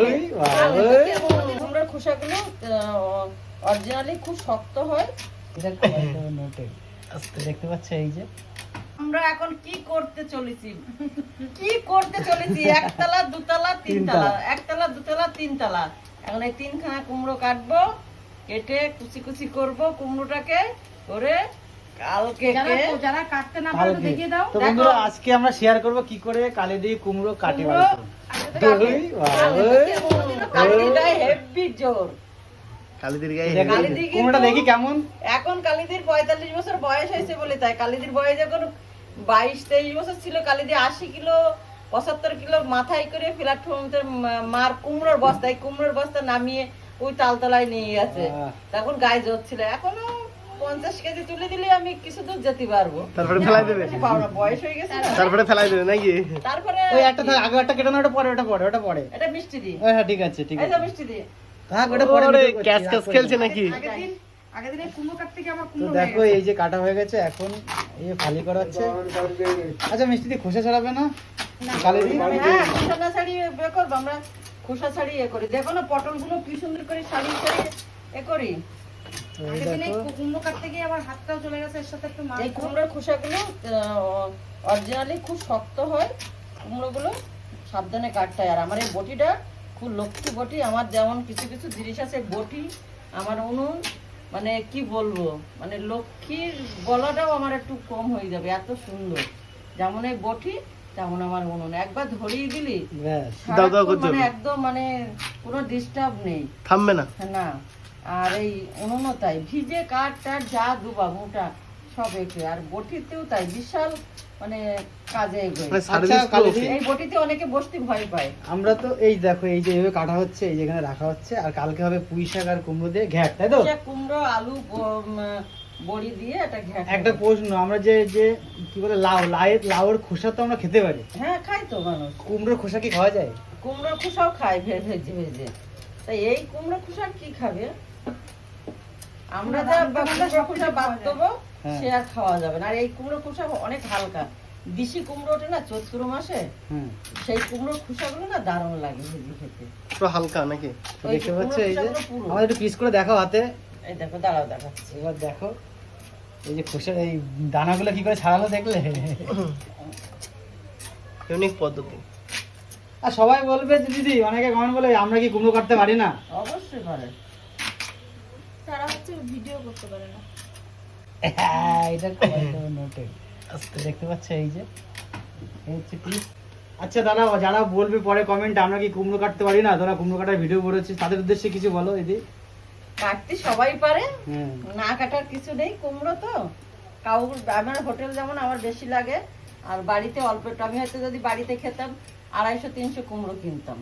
দই, কুমড়োর খোসাগুলো অরিজিনালি খুব শক্ত হয়। এটা কত নোটে আস্তে দেখতে পাচ্ছ এই যে? আমরা এখন কি করতে চলেছি? কি করতে চলেছি? একতলা দুতলা তিনতলা। তিনতলা। একতলা দুতলা তিনতলা। এখন এই তিনখানা কুমড়ো কাটবো কেটে কুচি কুচি করব কুমড়োটাকে করে কালকে যারা কাটতে না পারে দেখিয়ে দাও। তো বন্ধুরা আজকে আমরা শেয়ার করব কি করে কালি দিয়ে কুমড়ো কাটে দই, বাবা। জোর। কালীদের গায়ে দেখো, কালিদি কিন্তু- কুমড়োটা দেখি কেমন? এখন কালিদির পঁয়তাল্লিশ বছর বয়স হয়েছে বলে তাই। কালিদির বয়স যখন বাইশ তেইশ বছর ছিল কালিদি আশি কিলো পঁচাত্তর কিলো মাথায় করে প্ল্যাটফর্মতে মার কুমড়োর বস্তা এই কুমড়োর বস্তা নামিয়ে ওই তালতলায় নিয়ে গেছে। তখন গায়ে জোর ছিল। এখনও পঞ্চাশ কেজি তুলে দিলে আমি কিছু দূর যেতে পারব। তারপরে ফেলাই দেবে। বেশি পারব না, বয়স হয়ে গেছে তারপরে ফেলাই দেবে নাকি? তারপরে ওই একটা আগে একটা কেটে না ওটা পরে ওটা পরে ওটা পরে। এটা মিষ্টি হ্যাঁ ঠিক আছে ঠিক আছে। মিষ্টি থাক ওটা পরে ওরে video ক্যাচ ক্যাচ খেলছে নাকি? আগের দিনে কুমড়ো কাটতে গিয়ে আমার কুমড়ো দেখো এই যে কাটা হয়ে গেছে এখন এই ফালি করা হচ্ছে আচ্ছা মিষ্টি দিয়ে খোসা ছাড়াবে না? কালি দিয়ে হ্যাঁ খোসা ছাড়িয়ে বের করব আমরা খোসা ছাড়িয়ে এ করি। দেখো না পটলগুলো কি সুন্দর করে ছাড়িয়ে এ করি। তো এই আগের দিনে দেখো। কুমড়ো কাটতে গিয়ে আমার হাতটাও চলে গেছে এর সাথে একটু এই কুমড়োর খোসাগুলো অরিজিনালি খুব শক্ত হয়। কুমড়োগুলো সাবধানে কাটতে হয়। আর আমার এই বটিটা খুব লক্ষ্মী বটি। আমার যেমন কিছু কিছু জিনিস আছে বটি আমার উনুন মানে কি বলব মানে লক্ষ্মীর গলাটাও আমার একটু কম হয়ে যাবে এত সুন্দর। যেমন এই বটি তেমন আমার উনুন। একবার ধরিয়ে দিলি মানে। একদম মানে কোনো ডিস্টার্ব নেই। থামবে না। না। আর এই উনুনও তাই ভিজে কাঠ টাট যা দুবা মোটা সব একে আর বটিতেও তাই বিশাল মানে কাজে মানে আচ্ছা, এই বটিতে অনেকে বসতে ভয় পায়। আমরা তো এই দেখো এই যে এইভাবে কাটা হচ্ছে এই যেখানে রাখা হচ্ছে আর কালকে হবে পুঁই শাক আর কুমড়ো দিয়ে ঘ্যাট তাই তো? কুমড়ো আলু বড়ি দিয়ে একটা ঘ্যাট একটা প্রশ্ন আমরা যে যে কি বলে লাউ লাউয়ের লাউয়ের খোসা তো আমরা খেতে পারি। হ্যাঁ খাই তো মানুষ। কুমড়োর খোসা কি খাওয়া যায়? কুমড়োর খোসাও খায় ভেজে ভেজে। তাই এই কুমড়ো খোসা কি খাবে? আমরা যা কুমড়ো বাদ দেবো হ্যাঁ। সে আর খাওয়া যাবে না। আর এই কুমড়ো খোসা অনেক হালকা। দেশি কুমড়ো ওঠে না চৈত্র মাসে সেই কুমড়োর খোসাগুলো না দারুণ লাগে ভেজে খেতে। পুরো হালকা নাকি? দেখতে এই যে। আমাদের একটু পিস করে দেখাও হাতে। এই দেখো দাঁড়াও দেখাচ্ছি। এবার দেখো এই যে খোসার এই দানাগুলো কি করে ছাড়ালো দেখলে? ইউনিক পদ্ধতি। আর সবাই বলবে যে দিদি অনেকে কমেন্ট বলে আমরা কি কুমড়ো কাটতে পারি না? অবশ্যই পারে। তারা হচ্ছে ভিডিও করতে পারে না। হ্যাঁ, এটা কত আস্তে দেখতে পাচ্ছ এই যে এই হচ্ছে পিস আচ্ছা দাদা যারা বলবে পরে কমেন্ট আমরা কি কুমড়ো কাটতে পারি না? তোরা কুমড়ো কাটার ভিডিও করেছিস তাদের উদ্দেশ্যে কিছু বলো দিদি। কাটতে সবাই পারে হ্যাঁ। না কাটার কিছু নেই কুমড়ো তো। কাউ আমার হোটেল যেমন আমার বেশি লাগে আর বাড়িতে অল্প একটু। আমি হয়তো যদি বাড়িতে খেতাম আড়াইশো তিনশো কুমড়ো কিনতাম।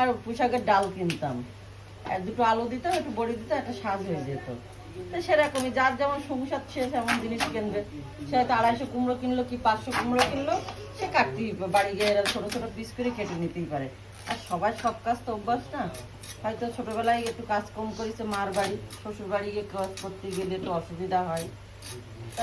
আর পুঁশাকের ডাল কিনতাম। দুটো আলু দিতাম একটু বড়ি দিতাম একটা সাজ হয়ে যেত। তো সেরকমই, যার যেমন সংসার শেষ এমন জিনিস কিনবে। সে হয়তো আড়াইশো কুমড়ো কিনলো কি পাঁচশো কুমড়ো কিনলো, সে কাটতেই বাড়ি গিয়ে ছোটো ছোটো পিস করে কেটে নিতেই পারে। আর সবাই সব কাজ তো অভ্যাস না। হয়তো ছোটোবেলায় একটু কাজ কম করেছে মার বাড়ি শ্বশুর বাড়ি গিয়ে কাজ করতে গেলে একটু অসুবিধা হয়।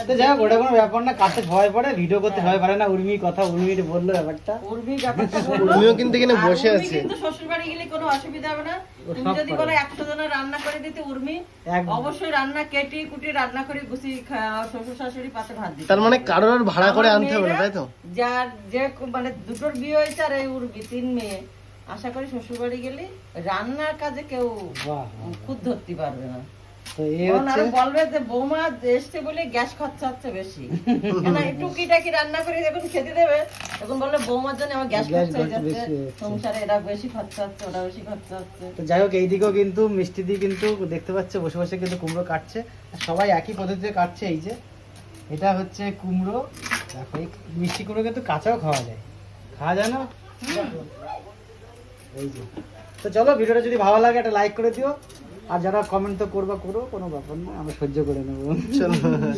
তো যাই হোক ওটা কোনো ব্যাপার না কাটতে ভয় পড়ে ভিডিও করতে ভয় পারে না উর্মির কথা উর্মি বলল ব্যাপারটা। উর্মি ব্যাপারটা উর্মিও কিন্তু এখানে বসে আছে। কিন্তু শ্বশুর বাড়ি গেলে কোনো অসুবিধা হবে না। তুমি যদি বলো একশো জনের রান্না করে দিতে উর্মি অবশ্যই রান্না কেটে কুটে রান্না করে গুছিয়ে শ্বশুর শাশুড়ি পাতে ভাত দিতে। তার মানে কারোর আর ভাড়া করে আনতে হবে না তাই তো? যার যে মানে দুটোর বিয়ে হয়েছে আর এই উর্মি তিন মেয়ে। আশা করি শ্বশুর বাড়ি গেলে রান্নার কাজে কেউ খুদ ধরতে পারবে না। তো এই হচ্ছে বলবে যে বৌমা এসছে বলে গ্যাস খরচা হচ্ছে বেশি। কেন একটু কিটাকি রান্না করে যখন খেতে দেবে তখন বৌমার জন্য আমার গ্যাস খরচা হয়ে যাচ্ছে। সংসারে এটা বেশি খরচা হচ্ছে ওটা বেশি খরচা হচ্ছে তো যাই হোক এইদিকেও কিন্তু মিষ্টি দিয়ে কিন্তু দেখতে পাচ্ছে বসে বসে কিন্তু কুমড়ো কাটছে। সবাই একই পদ্ধতিতে কাটছে এই যে। এটা হচ্ছে কুমড়ো। দেখো এই মিষ্টি কুমড়ো কিন্তু কাঁচাও খাওয়া যায়। খাওয়া যায় না? এই যে। তো চলো ভিডিওটা যদি ভালো লাগে একটা লাইক করে দিও। আর যারা কমেন্ট তো করবা করো কোনো ব্যাপার না আমরা সহ্য করে নেব। চলো।